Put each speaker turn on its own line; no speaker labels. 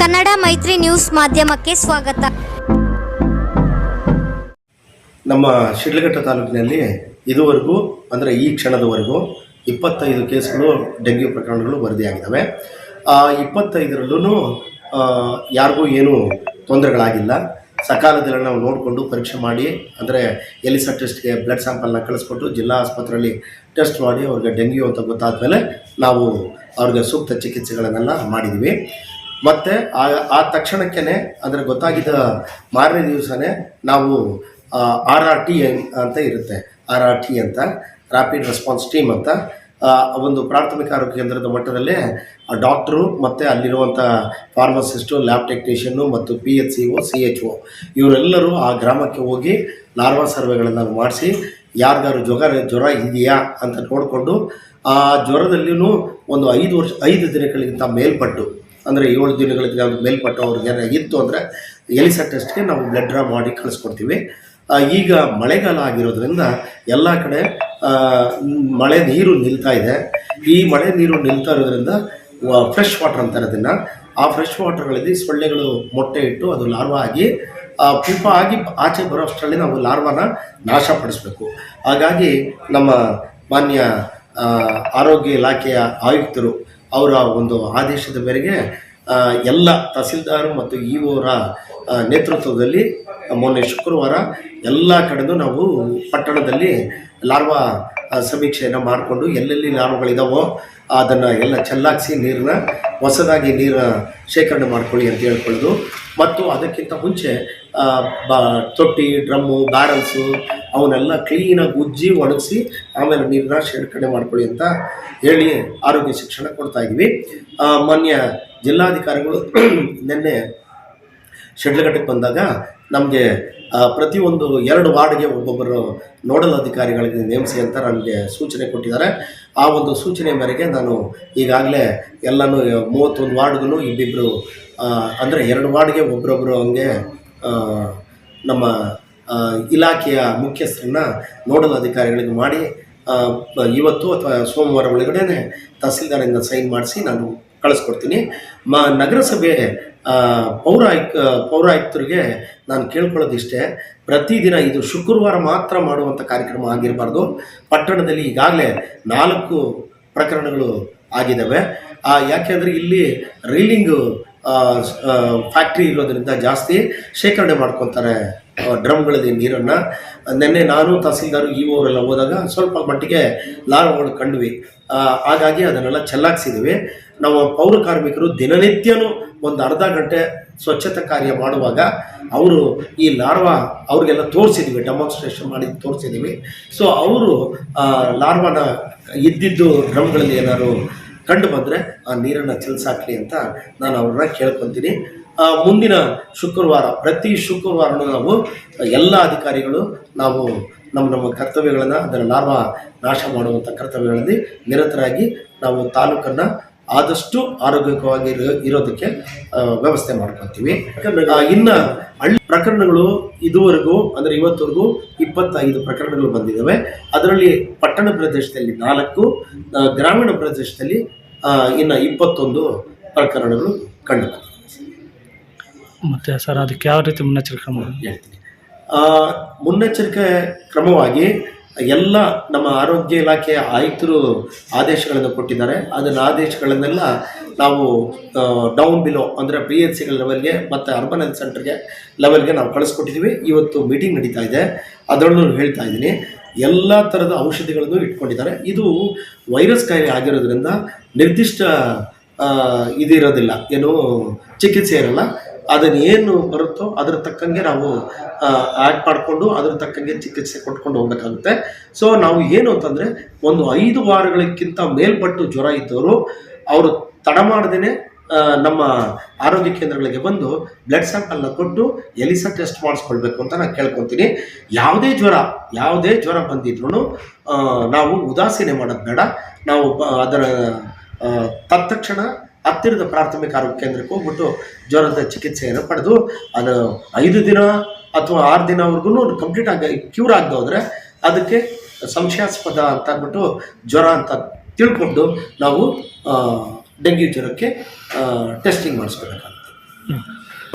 ಕನ್ನಡ ಮೈತ್ರಿ ನ್ಯೂಸ್ ಮಾಧ್ಯಮಕ್ಕೆ ಸ್ವಾಗತ.
ನಮ್ಮ ಶಿಡ್ಲಘಟ್ಟ ತಾಲೂಕಿನಲ್ಲಿ ಇದುವರೆಗೂ, ಅಂದರೆ ಈ ಕ್ಷಣದವರೆಗೂ ಇಪ್ಪತ್ತೈದು ಕೇಸ್ಗಳು ಡೆಂಗ್ಯೂ ಪ್ರಕರಣಗಳು ವರದಿಯಾಗಿದ್ದಾವೆ. ಆ ಇಪ್ಪತ್ತೈದರಲ್ಲೂ ಯಾರಿಗೂ ಏನೂ ತೊಂದರೆಗಳಾಗಿಲ್ಲ. ಸಕಾಲದಲ್ಲಿ ನಾವು ನೋಡಿಕೊಂಡು ಪರೀಕ್ಷೆ ಮಾಡಿ, ಅಂದರೆ ಎಲಿಸಾ ಟೆಸ್ಟ್ಗೆ ಬ್ಲಡ್ ಸ್ಯಾಂಪಲ್ನ ಕಳಿಸ್ಕೊಟ್ಟು ಜಿಲ್ಲಾ ಆಸ್ಪತ್ರೆಯಲ್ಲಿ ಟೆಸ್ಟ್ ಮಾಡಿ ಅವ್ರಿಗೆ ಡೆಂಗ್ಯೂ ಅಂತ ಗೊತ್ತಾದ ಮೇಲೆ ನಾವು ಅವ್ರಿಗೆ ಸೂಕ್ತ ಚಿಕಿತ್ಸೆಗಳನ್ನೆಲ್ಲ ಮಾಡಿದ್ವಿ. ಮತ್ತು ಆ ಆ ತಕ್ಷಣಕ್ಕೇ ಅಂದರೆ ಗೊತ್ತಾಗಿದ್ದ ಮಾರನೇ ದಿವಸನೇ ನಾವು ಆರ್ ಆರ್ ಟಿ ಅಂತ ಇರುತ್ತೆ. ಆರ್ ಆರ್ ಟಿ ಅಂತ ರ್ಯಾಪಿಡ್ ರೆಸ್ಪಾನ್ಸ್ ಟೀಮ್ ಅಂತ. ಒಂದು ಪ್ರಾಥಮಿಕ ಆರೋಗ್ಯ ಕೇಂದ್ರದ ಮಟ್ಟದಲ್ಲೇ, ಆ ಡಾಕ್ಟ್ರು ಮತ್ತು ಅಲ್ಲಿರುವಂಥ ಫಾರ್ಮಸಿಸ್ಟು ಲ್ಯಾಬ್ ಟೆಕ್ನಿಷಿಯನ್ನು ಮತ್ತು P H C O C H O ಇವರೆಲ್ಲರೂ ಆ ಗ್ರಾಮಕ್ಕೆ ಹೋಗಿ ಲಾರ್ವಾ ಸರ್ವೆಗಳನ್ನು ಮಾಡಿಸಿ ಯಾರಿಗಾರು ಜ್ವರ ಜ್ವರ ಇದೆಯಾ ಅಂತ ನೋಡಿಕೊಂಡು ಆ ಜ್ವರದಲ್ಲಿಯೂ ಒಂದು ಐದು ವರ್ಷ, ಐದು ದಿನಗಳಿಗಿಂತ ಮೇಲ್ಪಟ್ಟು, ಅಂದರೆ ಏಳು ದಿನಗಳಿಂದ ಮೇಲ್ಪಟ್ಟು ಅವ್ರಿಗೆ ಇತ್ತು ಅಂದರೆ ಎಲಿಸಾ ಟೆಸ್ಟ್ಗೆ ನಾವು ಬ್ಲಡ್ ಡ್ರಾ ಮಾಡಿ ಕಳಿಸ್ಕೊಡ್ತೀವಿ. ಈಗ ಮಳೆಗಾಲ ಆಗಿರೋದ್ರಿಂದ ಎಲ್ಲ ಕಡೆ ಮಳೆ ನೀರು ನಿಲ್ತಾ ಇದೆ. ಈ ಮಳೆ ನೀರು ನಿಲ್ತಾ ಇರೋದ್ರಿಂದ ಫ್ರೆಶ್ ವಾಟರ್ ಅಂತಾರೆ ಅದನ್ನು. ಆ ಫ್ರೆಶ್ ವಾಟರ್ಗಳಲ್ಲಿ ಸೊಳ್ಳೆಗಳು ಮೊಟ್ಟೆ ಇಟ್ಟು ಅದು ಲಾರ್ವ ಆಗಿ ಆ, ಪುಲ್ಪ ಆಗಿ ಆಚೆ ಬರೋ ಅಷ್ಟರಲ್ಲಿ ನಾವು ಲಾರ್ವಾನ ನಾಶಪಡಿಸಬೇಕು ಹಾಗಾಗಿ ನಮ್ಮ ಮಾನ್ಯ ಆರೋಗ್ಯ ಇಲಾಖೆಯ ಆಯುಕ್ತರು ಅವರ ಒಂದು ಆದೇಶದ ಮೇರೆಗೆ ಎಲ್ಲ ತಹಸೀಲ್ದಾರ್ ಮತ್ತು ಇ ಓರ ನೇತೃತ್ವದಲ್ಲಿ ಮೊನ್ನೆ ಶುಕ್ರವಾರ ಎಲ್ಲ ಕಡೆಯೂ ನಾವು ಪಟ್ಟಣದಲ್ಲಿ ಲಾರ್ವಾ ಸಮೀಕ್ಷೆಯನ್ನು ಮಾಡಿಕೊಂಡು ಎಲ್ಲೆಲ್ಲಿ ಲಾರ್ವಗಳಿದಾವೋ ಅದನ್ನು ಎಲ್ಲ ಚೆಲ್ಲಾಕ್ಸಿ ನೀರನ್ನ ಹೊಸದಾಗಿ ನೀರನ್ನ ಶೇಖರಣೆ ಮಾಡ್ಕೊಳ್ಳಿ ಅಂತ ಹೇಳ್ಕೊಳ್ಳೋದು ಮತ್ತು ಅದಕ್ಕಿಂತ ಮುಂಚೆ ಬ ತೊಟ್ಟಿ ಡ್ರಮ್ಮು ಬ್ಯಾರಲ್ಸು ಅವನ್ನೆಲ್ಲ ಕ್ಲೀನಾಗಿ ಉಜ್ಜಿ ಒಣಗಿಸಿ ಆಮೇಲೆ ನೀರನ್ನ ಶೇಖರಣೆ ಮಾಡ್ಕೊಳ್ಳಿ ಅಂತ ಹೇಳಿ ಆರೋಗ್ಯ ಶಿಕ್ಷಣ ಕೊಡ್ತಾ ಇದ್ವಿ ಆ, ಮಾನ್ಯ ಜಿಲ್ಲಾಧಿಕಾರಿಗಳು ನಿನ್ನೆ ಶಿಡ್ಲಘಟ್ಟಕ್ಕೆ ಬಂದಾಗ ನಮಗೆ ಪ್ರತಿಯೊಂದು ಎರಡು ವಾರ್ಡ್ಗೆ ಒಬ್ಬೊಬ್ಬರು ನೋಡಲ್ ಅಧಿಕಾರಿಗಳಿಗೆ ನೇಮಿಸಿ ಅಂತ ನನಗೆ ಸೂಚನೆ ಕೊಟ್ಟಿದ್ದಾರೆ. ಆ ಒಂದು ಸೂಚನೆ ಮೇರೆಗೆ ನಾನು ಈಗಾಗಲೇ ಎಲ್ಲನೂ ಮೂವತ್ತೊಂದು ವಾರ್ಡ್ಗೂ ಇಬ್ಬಿಬ್ಬರು ಅಂದರೆ ಎರಡು ವಾರ್ಡ್ಗೆ ಒಬ್ಬರೊಬ್ಬರು ಹಂಗೆ ನಮ್ಮ ಇಲಾಖೆಯ ಮುಖ್ಯಸ್ಥರನ್ನ ನೋಡಲ್ ಅಧಿಕಾರಿಗಳಿಗೆ ಮಾಡಿ ಇವತ್ತು ಅಥವಾ ಸೋಮವಾರ ಒಳಗಡೆ ತಹಸೀಲ್ದಾರಿಂದ ಸೈನ್ ಮಾಡಿಸಿ ನಾನು ಕಳಿಸ್ಕೊಡ್ತೀನಿ. ಮ, ನಗರಸಭೆ ಪೌರಾಯುಕ್ತ ಪೌರಾಯುಕ್, ಪೌರಾಯುಕ್ತರಿಗೆ ನಾನು ಕೇಳ್ಕೊಳ್ಳೋದಿಷ್ಟೇ, ಪ್ರತಿದಿನ ಇದು ಶುಕ್ರವಾರ ಮಾತ್ರ ಮಾಡುವಂಥ ಕಾರ್ಯಕ್ರಮ ಆಗಿರಬಾರ್ದು. ಪಟ್ಟಣದಲ್ಲಿ ಈಗಾಗಲೇ ನಾಲ್ಕು ಪ್ರಕರಣಗಳು ಆಗಿದ್ದಾವೆ. ಯಾಕೆಂದರೆ ಇಲ್ಲಿ ರೀಲಿಂಗು ಫ್ಯಾಕ್ಟ್ರಿ ಇರೋದರಿಂದ ಜಾಸ್ತಿ ಶೇಖರಣೆ ಮಾಡ್ಕೊತಾರೆ ಡ್ರಮ್ಗಳಲ್ಲಿ ನೀರನ್ನು. ನಿನ್ನೆ ನಾನು ತಹಸೀಲ್ದಾರು ಇ ಅವರೆಲ್ಲ ಹೋದಾಗ ಸ್ವಲ್ಪ ಮಟ್ಟಿಗೆ ಲಾರ್ವಗಳು ಕಂಡ್ವಿ. ಹಾಗಾಗಿ ಅದನ್ನೆಲ್ಲ ಚೆಲ್ಲಾಕ್ಸಿದ್ವಿ ನಾವು ಪೌರ ಕಾರ್ಮಿಕರು ದಿನನಿತ್ಯನೂ ಒಂದು ಅರ್ಧ ಗಂಟೆ ಸ್ವಚ್ಛತಾ ಕಾರ್ಯ ಮಾಡುವಾಗ ಅವರು ಈ ಲಾರ್ವಾ ಅವ್ರಿಗೆಲ್ಲ ತೋರಿಸಿದ್ವಿ ಡೆಮಾನ್ಸ್ಟ್ರೇಷನ್ ಮಾಡಿ ತೋರಿಸಿದ್ದೀವಿ ಸೊ ಅವರು ಲಾರ್ವಾನ ಇದ್ದಿದ್ದು ಡ್ರಮ್ಗಳಲ್ಲಿ ಏನಾದ್ರು ಕಂಡು ಬಂದರೆ ಆ ನೀರನ್ನು ಚೆಲ್ಸಾಕ್ಲಿ ಅಂತ ನಾನು ಅವ್ರನ್ನ ಕೇಳ್ಕೊತೀನಿ. ಮುಂದಿನ ಶುಕ್ರವಾರ, ಪ್ರತಿ ಶುಕ್ರವಾರನೂ ನಾವು ಎಲ್ಲ ಅಧಿಕಾರಿಗಳು ನಾವು ನಮ್ಮ ನಮ್ಮ ಕರ್ತವ್ಯಗಳನ್ನು, ಅದರ ಲಾಭ ನಾಶ ಮಾಡುವಂಥ ಕರ್ತವ್ಯಗಳಲ್ಲಿ ನಿರತರಾಗಿ ನಾವು ತಾಲೂಕನ್ನು ಆದಷ್ಟು ಆರೋಗ್ಯಕವಾಗಿ ಇರೋ, ಇರೋದಕ್ಕೆ ವ್ಯವಸ್ಥೆ ಮಾಡ್ಕೊತೀವಿ ಇನ್ನು ಹಳ್ಳಿ ಪ್ರಕರಣಗಳು ಇದುವರೆಗೂ, ಅಂದರೆ ಇವತ್ತವರೆಗೂ ಇಪ್ಪತ್ತೈದು ಪ್ರಕರಣಗಳು ಬಂದಿದ್ದಾವೆ ಅದರಲ್ಲಿ ಪಟ್ಟಣ ಪ್ರದೇಶದಲ್ಲಿ ನಾಲ್ಕು ಗ್ರಾಮೀಣ ಪ್ರದೇಶದಲ್ಲಿ ಇನ್ನು ಇಪ್ಪತ್ತೊಂದು ಪ್ರಕರಣಗಳು ಕಂಡು ಮತ್ತೆ
ಮತ್ತು ಸರ್ ಅದಕ್ಕೆ ಯಾವ ರೀತಿ ಮುನ್ನೆಚ್ಚರಿಕೆ ಕ್ರಮ?
ಹೇಳ್ತೀನಿ. ಮುನ್ನೆಚ್ಚರಿಕೆ ಕ್ರಮವಾಗಿ ಎಲ್ಲ ನಮ್ಮ ಆರೋಗ್ಯ ಇಲಾಖೆಯ ಆಯುಕ್ತರು ಆದೇಶಗಳನ್ನು ಕೊಟ್ಟಿದ್ದಾರೆ. ಅದನ್ನ ಆದೇಶಗಳನ್ನೆಲ್ಲ ನಾವು ಡೌನ್ ಬಿಲೋ ಅಂದರೆ ಪಿ ಎನ್ ಸಿಗಳ ಲೆವೆಲ್ಗೆ ಮತ್ತು ಅರ್ಬನ್ ಹೆಲ್ತ್ ಸೆಂಟರ್ಗೆ ಲೆವೆಲ್ಗೆ ನಾವು ಕಳಿಸ್ಕೊಟ್ಟಿದ್ದೀವಿ ಇವತ್ತು ಮೀಟಿಂಗ್ ನಡೀತಾ ಇದೆ. ಅದರಲ್ಲೂ ಹೇಳ್ತಾ ಇದ್ದೀನಿ. ಎಲ್ಲ ಥರದ ಔಷಧಿಗಳನ್ನು ಇಟ್ಕೊಂಡಿದ್ದಾರೆ. ಇದು ವೈರಸ್ ಕಾಯಿಲೆ ಆಗಿರೋದ್ರಿಂದ ನಿರ್ದಿಷ್ಟ ಇದಿರೋದಿಲ್ಲ. ಏನು ಚಿಕಿತ್ಸೆ ಇರಲ್ಲ. ಅದನ್ನೇನು ಬರುತ್ತೋ ಅದ್ರ ತಕ್ಕಂಗೆ ನಾವು ಆ್ಯಕ್ಟ್ ಮಾಡಿಕೊಂಡು ಅದ್ರ ತಕ್ಕಂಗೆ ಚಿಕಿತ್ಸೆ ಕೊಟ್ಕೊಂಡು ಹೋಗ್ಬೇಕಾಗುತ್ತೆ. ಸೊ ನಾವು ಏನು ಅಂತಂದರೆ, ಒಂದು ಐದು ವಾರಗಳಕ್ಕಿಂತ ಮೇಲ್ಪಟ್ಟು ಜ್ವರ ಇದ್ದವರು, ಅವರು ತಡ ಮಾಡದೇ ನಮ್ಮ ಆರೋಗ್ಯ ಕೇಂದ್ರಗಳಿಗೆ ಬಂದು ಬ್ಲಡ್ ಸ್ಯಾಂಪಲ್ನ ಕೊಟ್ಟು ಎಲಿಸ ಟೆಸ್ಟ್ ಮಾಡಿಸ್ಕೊಳ್ಬೇಕು ಅಂತ ನಾನು ಕೇಳ್ಕೊತೀನಿ. ಯಾವುದೇ ಜ್ವರ ಯಾವುದೇ ಜ್ವರ ಬಂದಿದ್ರು ನಾವು ಉದಾಸೀನೆ ಮಾಡೋದು ಬೇಡ. ನಾವು ಅದರ ತತ್ಕ್ಷಣ ಹತ್ತಿರದ ಪ್ರಾಥಮಿಕ ಆರೋಗ್ಯ ಕೇಂದ್ರಕ್ಕೆ ಹೋಗ್ಬಿಟ್ಟು ಜ್ವರದ ಚಿಕಿತ್ಸೆಯನ್ನು ಪಡೆದು ಅದು ಐದು ದಿನ ಅಥವಾ ಆರು ದಿನವರೆಗೂ ಕಂಪ್ಲೀಟ್ ಆಗಿ ಕ್ಯೂರ್ ಆಗದೆ ಹೋದರೆ ಅದಕ್ಕೆ ಸಂಶಯಾಸ್ಪದ ಅಂತ ಅಂದ್ಬಿಟ್ಟು ಜ್ವರ ಅಂತ ತಿಳ್ಕೊಂಡು ನಾವು ಡೆಂಗ್ಯೂ ಜ್ವರಕ್ಕೆ ಟೆಸ್ಟಿಂಗ್ ಮಾಡಿಸ್ಕೋಬೇಕಾಗುತ್ತೆ.